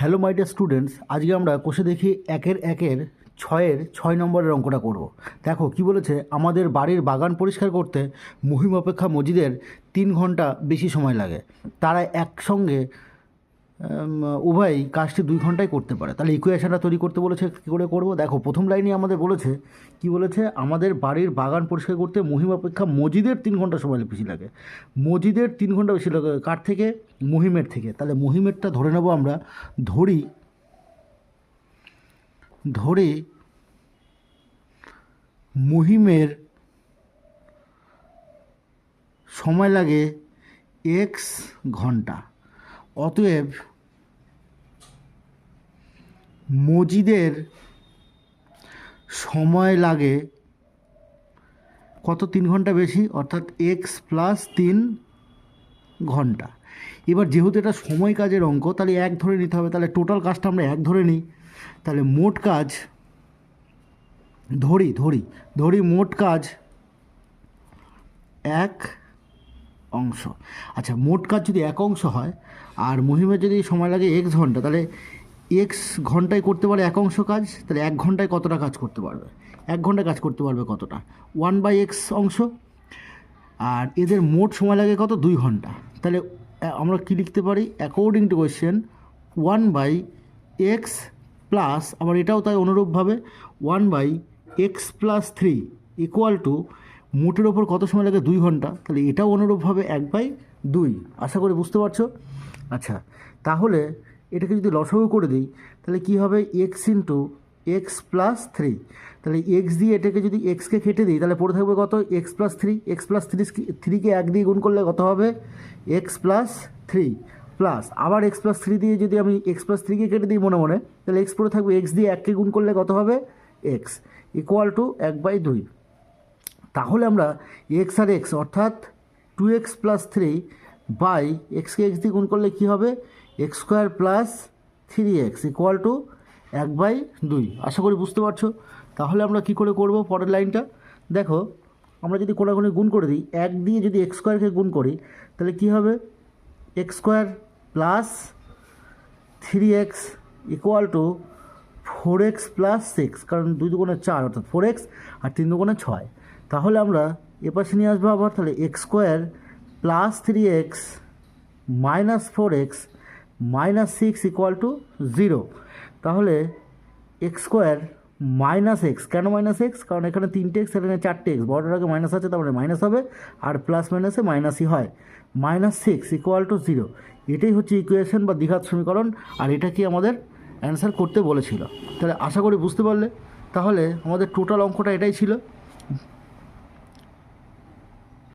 Hello my dear students আজকে আমরা কোষে দেখি একের একের ছয়ের ছয় নম্বরের অঙ্কটা করব। দেখো, কি বলেছে? আমাদের বাড়ির বাগান পরিষ্কার করতে মহিম অপেক্ষা মজিদের তিন ঘণ্টা বেশি সময় লাগে। তারা একসঙ্গে উভয়ই কাজটি দুই ঘন্টায় করতে পারে। তাহলে ইকুয়েশনটা তৈরি করতে বলেছে, কী করে করব? দেখো, প্রথম লাইনে আমাদের বলেছে, কি বলেছে? আমাদের বাড়ির বাগান পরিষ্কার করতে মহিম অপেক্ষা মজিদের তিন ঘণ্টা সময় বেশি লাগে। মজিদের তিন ঘণ্টা বেশি লাগে কার থেকে? মহিমের থেকে। তাহলে মহিমেরটা ধরে নেব আমরা, ধরি, ধরে মহিমের সময় লাগে এক্স ঘণ্টা। অতএব মজিদের সময় লাগে কত তিন ঘণ্টা বেশি? অর্থাৎ এক্স প্লাস তিন ঘণ্টা। এবার যেহেতু এটা সময় কাজের অঙ্ক, তাহলে এক ধরে নিতে হবে। তাহলে টোটাল কাজটা আমরা এক ধরে নিই। তাহলে মোট কাজ ধরি ধরি ধরি মোট কাজ এক অংশ। আচ্ছা মোট কাজ যদি এক অংশ হয়, আর মহিমের যদি সময় লাগে এক্স ঘণ্টা, তাহলে এক্স ঘন্টায় করতে পারে এক অংশ কাজ, তাহলে এক ঘন্টায় কতটা কাজ করতে পারবে? এক ঘন্টায় কাজ করতে পারবে কতটা? ওয়ান বাই এক্স অংশ। আর এদের মোট সময় লাগে কত? দুই ঘণ্টা। তাহলে আমরা কী লিখতে পারি? According to question one by x plus আবার এটাও তাই অনুরূপভাবে one by x plus three equal to মোটের ওপর কত সময় লাগে? দুই ঘণ্টা। তাহলে এটাও অনুরূপভাবে এক বাই দুই। আশা করি বুঝতে পারছ? আচ্ছা তাহলে এটাকে যদি লসাগু করে দিই, তাহলে কি হবে? X into x plus three তাহলে এক্স দিয়ে এটাকে যদি এক্সকে কেটে দিই, তাহলে পড়ে থাকবে কত? X plus three x plus three থ্রিকে এক দিয়ে গুণ করলে কত হবে? এক্স প্লাস থ্রি প্লাস আবার এক্স প্লাস থ্রি দিয়ে যদি আমি এক্স প্লাস থ্রিকে কেটে দিই মনে মনে, তাহলে এক্স পড়ে থাকবে এক্স দিয়ে এককে গুণ করলে কত হবে? এক্স ইকুয়াল টু এক বাই দুই। তাহলে আমরা এক্স আর এক্স অর্থাৎ two x plus three by এক্সকে এক্স দিয়ে গুণ করলে কী হবে? X square plus three x equal to এক বাই দুই। আশা করি বুঝতে পারছ? তাহলে আমরা কি করে করব পরের লাইনটা? দেখো, আমরা যদি কোনাগুনি গুণ করে দিই, এক দিয়ে যদি এক্স স্কোয়ারকে গুণ করি, তাহলে কী হবে? X square plus three x equal to four x plus six, কারণ দুই দুগুণে চার, অর্থাৎ ফোর এক্স আর তিন দুগুণে ছয়। তাহলে আমরা এপাশে নিয়ে আসব আবার, তাহলে x square plus three x minus four x minus six equal to zero তাহলে এক্স স্কোয়ার মাইনাস এক্স কেন মাইনাস এক্স কারণ এখানে তিনটে এক্স এখানে চারটে এক্স বড়টার আগে মাইনাস আছে, তারপরে মাইনাস হবে, আর প্লাস মাইনাসে মাইনাসই হয়। Minus six equal to zero এটাই হচ্ছে ইকুয়েশন বা দ্বিঘাত সমীকরণ, আর এটা কি আমাদের অ্যান্সার করতে বলেছিল। তাহলে আশা করি বুঝতে পারলে। তাহলে আমাদের টোটাল অঙ্কটা এটাই ছিল।